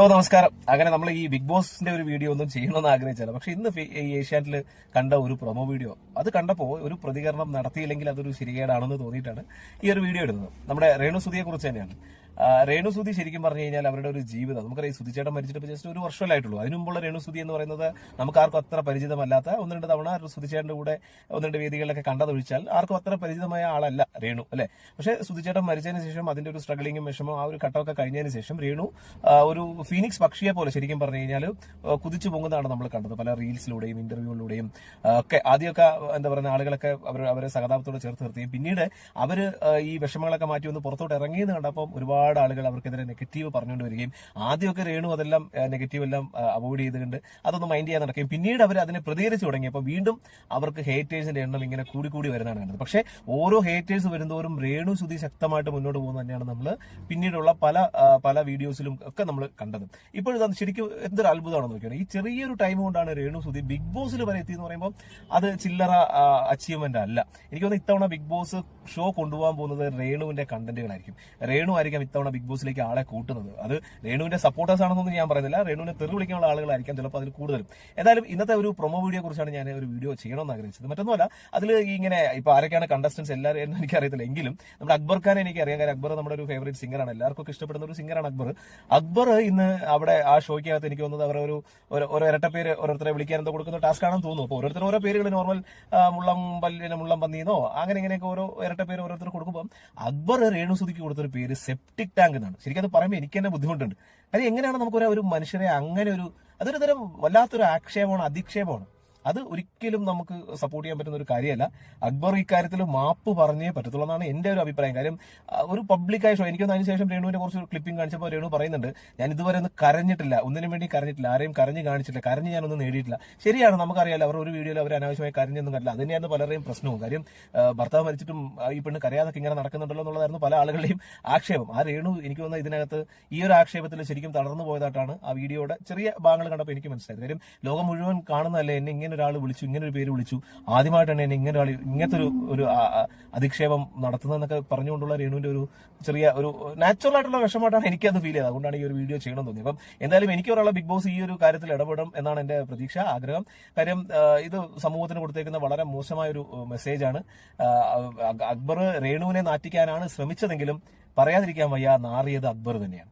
Hello നമസ്കാരം. അങ്ങനെ നമ്മൾ ഈ ബിഗ് ബോസിന്റെ ഒരു വീഡിയോ ഒന്നും ചെയ്യണമെന്ന് ആഗ്രഹിച്ചല്ല പക്ഷെ ഇന്ന് ഈ ഏഷ്യാനെറ്റിൽ കണ്ട ഒരു പ്രൊമോ വീഡിയോ അത് കണ്ടപ്പോൾ ഒരു പ്രതികരണം നടത്തിയില്ലെങ്കിൽ അതൊരു ശരികേടാണെന്ന് തോന്നിയിട്ടാണ് ഈ ഒരു വീഡിയോ ഇടുന്നത്. നമ്മുടെ രേണു സുധിയെ കുറിച്ച് തന്നെയാണ്. ആ, രേണു സുധി ശരിക്കും പറഞ്ഞു കഴിഞ്ഞാൽ അവരുടെ ഒരു ജീവിതം. നമുക്കറിയാം സുതിച്ചേട്ടൻ മരിച്ചിട്ട് ജസ്റ്റ് ഒരു വർഷമല്ലായിട്ടുള്ളൂ അതിനു മുമ്പുള്ള രേണു സുധി എന്ന് പറയുന്നത് നമുക്ക് ആർക്കും അത്ര പരിചിതമല്ലാത്ത ഒന്ന് രണ്ട് തവണ സുതിച്ചേട്ടന്റെ കൂടെ ഒന്ന് രണ്ട് വേദികളിലൊക്കെ കണ്ടതൊഴിച്ചാൽ ആർക്കും അത്ര പരിചിതമായ ആളല്ല രേണു അല്ലെ? പക്ഷേ സുതിച്ചേട്ടൻ മരിച്ചതിന് ശേഷം അതിന്റെ ഒരു സ്ട്രഗിളിങ്ങും വിഷമം ആ ഒരു ഘട്ടമൊക്കെ കഴിഞ്ഞതിന് ശേഷം രേണു ഒരു ഫീനിക്സ് പക്ഷിയെ പോലെ ശരിക്കും പറഞ്ഞു കഴിഞ്ഞാൽ കുതിച്ചു പൊങ്ങുന്നതാണ് നമ്മൾ കണ്ടത് പല റീൽസിലൂടെയും ഇന്റർവ്യൂകളിലൂടെയും ഒക്കെ ആദ്യമൊക്കെ എന്താ പറയുക ആളുകളൊക്കെ അവർ അവരെ സഹതാപത്തോടെ ചേർത്ത് നിർത്തുകയും. പിന്നീട് അവർ ഈ വിഷമങ്ങളൊക്കെ മാറ്റി ഒന്ന് പുറത്തോട്ട് ഇറങ്ങിയെന്ന് കണ്ടപ്പോൾ ഒരുപാട് ആളുകൾ അവർക്കെതിരെ നെഗറ്റീവ് പറഞ്ഞുകൊണ്ട് വരികയും ആദ്യമൊക്കെ രേണു അതെല്ലാം നെഗറ്റീവ് എല്ലാം അവോയ്ഡ് ചെയ്തുകൊണ്ട് അതൊന്ന് മൈൻഡ് ചെയ്യാൻ നടക്കുകയും പിന്നീട് അവർ അതിനെ പ്രതികരിച്ചു തുടങ്ങിയപ്പോൾ വീണ്ടും അവർക്ക് ഹേറ്റേഴ്സിന്റെ എണ്ണം ഇങ്ങനെ കൂടി കൂടി വരുന്നതാണ് കണ്ടത്. പക്ഷേ ഓരോ ഹേറ്റേഴ്സ് വരുന്നതോറും രേണു സുധി ശക്തമായിട്ട് മുന്നോട്ട് പോകുന്നത് തന്നെയാണ് നമ്മൾ പിന്നീടുള്ള പല പല വീഡിയോസിലും ഒക്കെ നമ്മൾ കണ്ടത്. ഇപ്പോഴും ശരിക്കും എന്തൊരു അത്ഭുതമാണെന്ന് നോക്കിയാണ് ഈ ചെറിയൊരു ടൈം കൊണ്ടാണ് രേണു സുധി ബിഗ് ബോസിൽ വരെ എത്തിയെന്ന് പറയുമ്പോൾ അത് ചില്ലറ അച്ചീവ്മെന്റ് അല്ല. എനിക്ക് തോന്നുന്നു ഇത്തവണ ബിഗ് ബോസ് ഷോ കൊണ്ടുപോകാൻ പോകുന്നത് രേണുവിന്റെ കണ്ടന്റുകളായിരിക്കും. രേണു ആയിരിക്കാം ഇത്തവണ ബിഗ് ബോസിലേക്ക് ആളെ കൂട്ടുന്നത്. അത് രേണുവിന്റെ സപ്പോർട്ടേഴ്സ് ആണെന്നൊന്നും ഞാൻ പറയുന്നില്ല. രേണുവിനെ തെറി വിളിക്കാനുള്ള ആളുകളായിരിക്കും ചിലപ്പോൾ അതിൽ കൂടുതലും. എന്തായാലും ഇന്നത്തെ ഒരു പ്രൊമോ വീഡിയോ കുറിച്ചാണ് ഞാൻ ഒരു വീഡിയോ ചെയ്യണമെന്ന് ആഗ്രഹിച്ചത്. മറ്റൊന്നുമല്ല അതിൽ ഇങ്ങനെ ഇപ്പൊ ആരൊക്കെയാണ് കണ്ടസ്റ്റൻസ് എല്ലാവരും എന്ന് എനിക്കറിയത്തില്ല. എങ്കിലും നമ്മുടെ അക്ബർ ഖാൻ എനിക്ക് അറിയാം കാര്യം അക്ബർ നമ്മുടെ ഒരു ഫേവറേറ്റ് സിംഗറാണ് എല്ലാവർക്കും ഇഷ്ടപ്പെടുന്ന ഒരു സിംഗറാണ് അക്ബർ. അക്ബർ ഇന്ന് അവിടെ ആ ഷോയ്ക്കകത്ത് എനിക്ക് തോന്നുന്നത് അവർ ഒരു ഒരു- ഒരു ഇരട്ട പേര് ഓരോരുത്തരെ വിളിക്കാൻ എന്തോ കൊടുക്കുന്ന ടാസ്ക് ആണെന്ന് തോന്നുന്നു. അപ്പോൾ ഓരോരുത്തരും ഓരോ പേരുകൾ നോർമൽ മുള്ളം പല്ലിന് മുള്ളം പന്നിന്നോ അങ്ങനെ ഇങ്ങനെയൊക്കെ ഓരോ ഇരട്ട പേര് ഓരോരുത്തർ കൊടുക്കുമ്പോൾ അക്ബർ രേണുസുദിക്ക് കൊടുത്തൊരു പേര് സെപ്റ്റിക് ടാങ്ക് എന്നാണ്. ശരിക്കും അത് പറയുമ്പോൾ എനിക്ക് തന്നെ ബുദ്ധിമുട്ടുണ്ട്. കാര്യം എങ്ങനെയാണ് നമുക്ക് ഒരു മനുഷ്യരെ അങ്ങനെ ഒരു അതൊരു തരം വല്ലാത്തൊരു ആക്ഷേപമാണ് അധിക്ഷേപമാണ്. അത് ഒരിക്കലും നമുക്ക് സപ്പോർട്ട് ചെയ്യാൻ പറ്റുന്ന ഒരു കാര്യമല്ല. അക്ബർ ഇക്കാര്യത്തിൽ മാപ്പ് പറഞ്ഞേ പറ്റത്തുള്ളൂ എന്നാണ് എന്റെ ഒരു അഭിപ്രായം. കാര്യം ഒരു പബ്ലിക്കായ ഷോ എനിക്കൊന്ന് അതിനുശേഷം രേണുവിന്റെ കുറച്ച് ക്ലിപ്പിംഗ് കാണിച്ചപ്പോൾ രേണു പറയുന്നുണ്ട് ഞാൻ ഇതുവരെ ഒന്ന് കരഞ്ഞിട്ടില്ല. ഒന്നിനും വേണ്ടി കരഞ്ഞിട്ടില്ല. ആരെയും കരഞ്ഞു കാണിച്ചിട്ടില്ല. കരഞ്ഞ് ഞാനൊന്നും നേടിയിട്ടില്ല. ശരിയാണ് നമുക്കറിയാലോ അവർ ഒരു വീഡിയോയിൽ അവർ അനാവശ്യമായി കരഞ്ഞൊന്നും കണ്ടില്ല അത് തന്നെയായിരുന്നു പലരുടെയും പ്രശ്നവും. കാര്യം ഭർത്താവ് മരിച്ചിട്ടും ഈ പെണ്ണ് കരയാതൊക്കെ ഇങ്ങനെ നടക്കുന്നുണ്ടല്ലോ എന്നുള്ളതായിരുന്നു പല ആളുകളുടെയും ആക്ഷേപം. ആ രേണു എനിക്ക് തോന്നുന്നത് ഇതിനകത്ത് ഈ ഒരു ആക്ഷേപത്തിൽ ശരിക്കും തളർന്നു പോയതായിട്ടാണ് ആ വീഡിയോയുടെ ചെറിയ ഭാഗങ്ങൾ കണ്ടപ്പോൾ എനിക്ക് മനസ്സിലായത്. കാര്യം ലോകം മുഴുവൻ കാണുന്നതല്ലേ എന്നെ ഇങ്ങനെ ഒരാൾ വിളിച്ചു ഇങ്ങനെ ഒരു പേര് വിളിച്ചു. ആദ്യമായിട്ടാണ് എന്നെ ഇങ്ങനെ ഒരാൾ ഇങ്ങനത്തെ ഒരു ഒരു അധിക്ഷേപം നടത്തുന്നതെന്നൊക്കെ പറഞ്ഞുകൊണ്ടുള്ള രേണുവിന്റെ ഒരു ചെറിയ ഒരു നാച്ചുറൽ ആയിട്ടുള്ള വിഷമമായിട്ടാണ് എനിക്കത് ഫീൽ ചെയ്തത്. അതുകൊണ്ടാണ് ഈ ഒരു വീഡിയോ ചെയ്യണം തോന്നി അപ്പം എന്തായാലും എനിക്ക് ഒരാളെ ബിഗ് ബോസ് ഈ ഒരു കാര്യത്തിൽ ഇടപെടും എന്നാണ് എന്റെ പ്രതീക്ഷ ആഗ്രഹം. കാര്യം ഇത് സമൂഹത്തിന് കൊടുത്തേക്കുന്ന വളരെ മോശമായ ഒരു മെസ്സേജാണ് അക്ബർ രേണുവിനെ നാറ്റിക്കാനാണ് ശ്രമിച്ചതെങ്കിലും പറയാതിരിക്കാൻ വയ്യ നാറിയത് അക്ബർ തന്നെയാണ്.